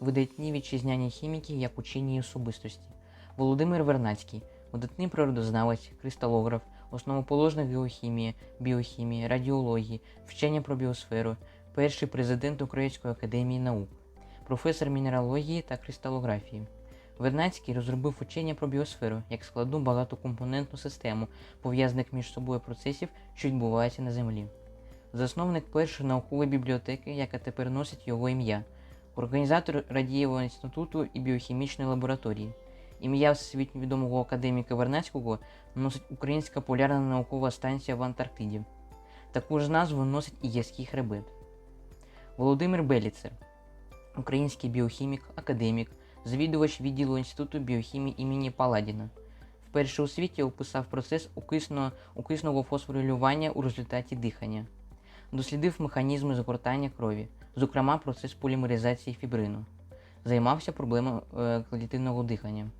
видатні вітчизняні хіміки як учені особистості. Володимир Вернацький, видатний природознавець, кристалограф, основоположник геохімії, біохімії, радіології, вчення про біосферу, перший президент Української академії наук, професор мінералогії та кристалографії. Вернацький розробив учення про біосферу як складну багатокомпонентну систему, пов'язаних між собою процесів, що відбуваються на Землі. Засновник першої наукової бібліотеки, яка тепер носить його ім'я, організатор Радієвого інституту і біохімічної лабораторії. Ім'я всесвітньо відомого академіка Вернацького носить Українська полярна наукова станція в Антарктиді. Таку ж назву носить і Яський хребет. Володимир Беліцер, український біохімік, академік, завідувач відділу Інституту біохімії імені Паладіна. Вперше у світі описав процес окисного, окисного фосфорилювання у результаті дихання. Дослідив механізми згортання крові, зокрема процес полімеризації фібрину. Займався проблемою е, клітинного дихання.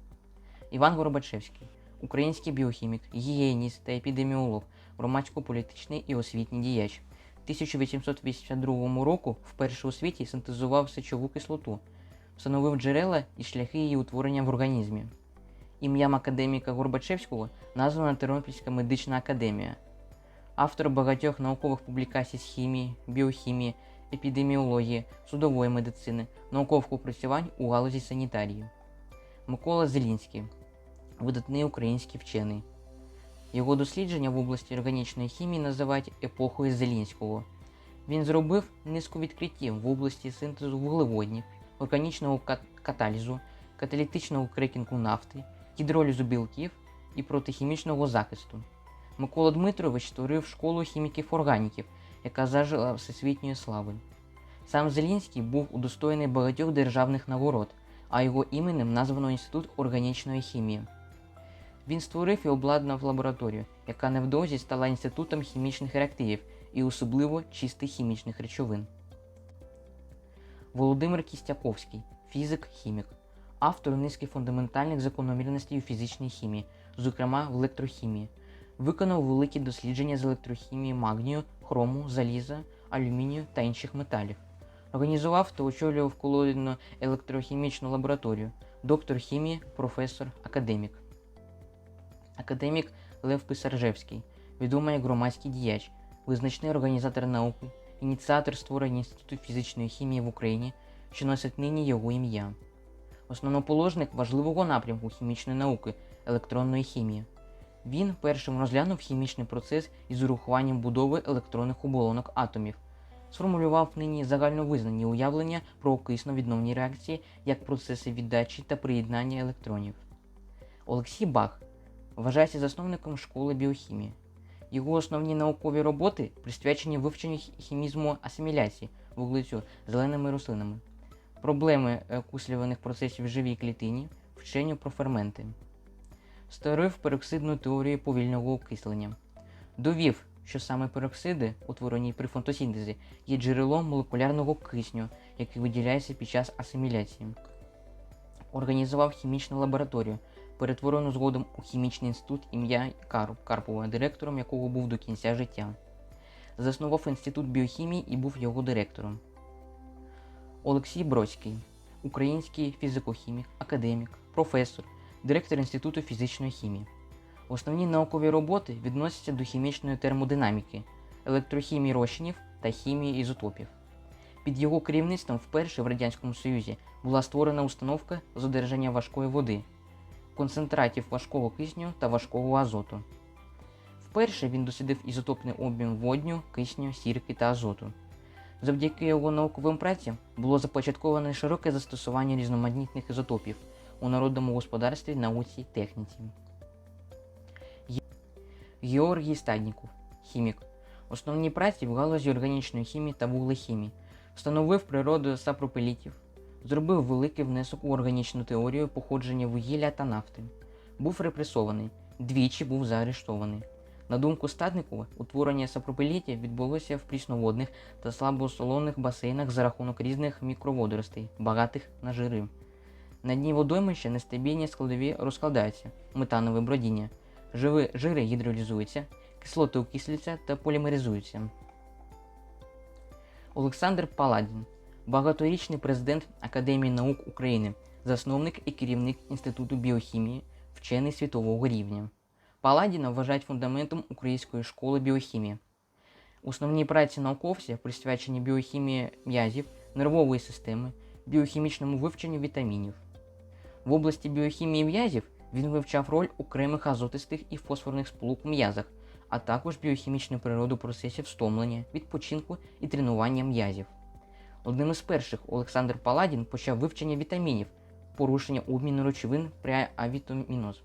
Іван Горбачевський, український біохімік, гігієніст та епідеміолог, громадсько-політичний і освітній діяч. 1882 року вперше у світі синтезував сечову кислоту, встановив джерела і шляхи її утворення в організмі. Ім'ям академіка Горбачевського названа Тернопільська медична академія. Автор багатьох наукових публікацій з хімії, біохімії, епідеміології, судової медицини, наукових опрацювань у галузі санітарії. Микола Зелінський видатний український вчений. Його дослідження в області органічної хімії називають епохою Зелінського. Він зробив низку відкриттів в області синтезу вуглеводнів, органічного каталізу, каталітичного крекінгу нафти, гідролізу білків і протихімічного захисту. Микола Дмитрович створив школу хіміків-органіків, яка зажила всесвітньої слави. Сам Зелінський був удостоєний багатьох державних нагород, а його іменем названо Інститут органічної хімії. Він створив і обладнав лабораторію, яка невдовзі стала інститутом хімічних реактивів і особливо чистих хімічних речовин. Володимир Кістяковський, фізик-хімік, автор низки фундаментальних закономірностей у фізичній хімії, зокрема в електрохімії. Виконав великі дослідження з електрохімії магнію, хрому, заліза, алюмінію та інших металів. Організував та очолював колоїдну електрохімічну лабораторію, доктор хімії, професор, академік. Академік Лев Писаржевський, відомий як громадський діяч, визначний організатор науки, ініціатор створення Інституту фізичної хімії в Україні, що носить нині його ім'я. Основоположник важливого напрямку хімічної науки електронної хімії. Він першим розглянув хімічний процес із урахуванням будови електронних оболонок атомів, сформулював нині загальновизнані уявлення про окисно-відновні реакції як процеси віддачі та приєднання електронів. Олексій Бах вважається засновником школи біохімії. Його основні наукові роботи присвячені вивченню хімізму асиміляції вуглецю зеленими рослинами, проблеми е, окислюваних процесів в живій клітині, вченню про ферменти. Створив пероксидну теорію повільного окислення. Довів, що саме пероксиди, утворені при фотосінтезі, є джерелом молекулярного кисню, який виділяється під час асиміляції. Організував хімічну лабораторію, перетворену згодом у хімічний інститут ім'я Карп, Карпова, директором якого був до кінця життя. Заснував інститут біохімії і був його директором. Олексій Бродський, український фізико-хімік, академік, професор, директор Інституту фізичної хімії. Основні наукові роботи відносяться до хімічної термодинаміки, електрохімії розчинів та хімії ізотопів. Під його керівництвом вперше в Радянському Союзі була створена установка з одержання важкої води, концентратів важкого кисню та важкого азоту. Вперше він дослідив ізотопний обмін водню, кисню, сірки та азоту. Завдяки його науковим працям було започатковане широке застосування різноманітних ізотопів у народному господарстві, науці техніці. Георгій Стадніков, хімік. Основні праці в галузі органічної хімії та вуглехімії. Встановив природу сапропелітів, зробив великий внесок у органічну теорію походження вугілля та нафти. Був репресований, двічі був заарештований. На думку Стадникова, утворення сапропелітів відбулося в прісноводних та слабосолоних басейнах за рахунок різних мікроводоростей, багатих на жири. На дні водоймища нестабільні складові розкладаються, метанове бродіння, живи, жири гідролізуються, кислоти окислюються та полімеризуються. Олександр Паладін, багаторічний президент Академії наук України, засновник і керівник Інституту біохімії, вчений світового рівня. Паладіна вважають фундаментом української школи біохімії. Основні праці науковця присвячені біохімії м'язів, нервової системи, біохімічному вивченню вітамінів. В області біохімії м'язів він вивчав роль окремих азотистих і фосфорних сполук в м'язах, а також біохімічну природу процесів стомлення, відпочинку і тренування м'язів. Одним із перших Олександр Паладін почав вивчення вітамінів, порушення обміну речовин при авітаміноз.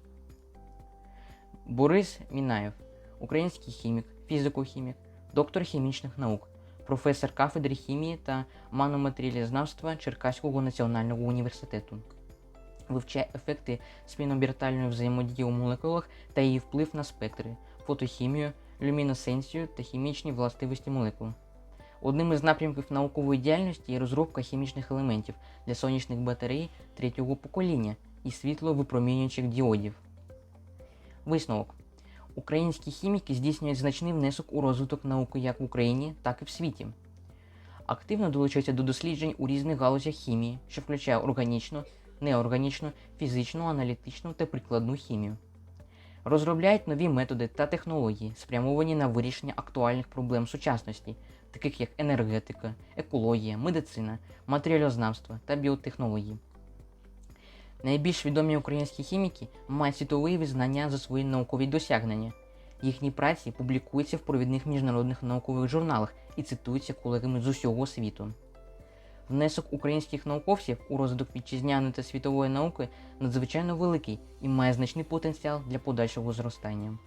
Борис Мінаєв, український хімік, фізико-хімік, доктор хімічних наук, професор кафедри хімії та маноматеріалізнавства Черкаського національного університету. Вивчає ефекти спінобіртальної взаємодії у молекулах та її вплив на спектри, фотохімію, люмінесценцію та хімічні властивості молекул. Одним із напрямків наукової діяльності є розробка хімічних елементів для сонячних батарей третього покоління і світловипромінюючих діодів. Висновок. Українські хіміки здійснюють значний внесок у розвиток науки як в Україні, так і в світі. Активно долучаються до досліджень у різних галузях хімії, що включає органічну, неорганічну, фізичну, аналітичну та прикладну хімію. Розробляють нові методи та технології, спрямовані на вирішення актуальних проблем сучасності, таких як енергетика, екологія, медицина, матеріалознавство та біотехнології. Найбільш відомі українські хіміки мають світові визнання за свої наукові досягнення. Їхні праці публікуються в провідних міжнародних наукових журналах і цитуються колегами з усього світу. Внесок українських науковців у розвиток вітчизняної та світової науки надзвичайно великий і має значний потенціал для подальшого зростання.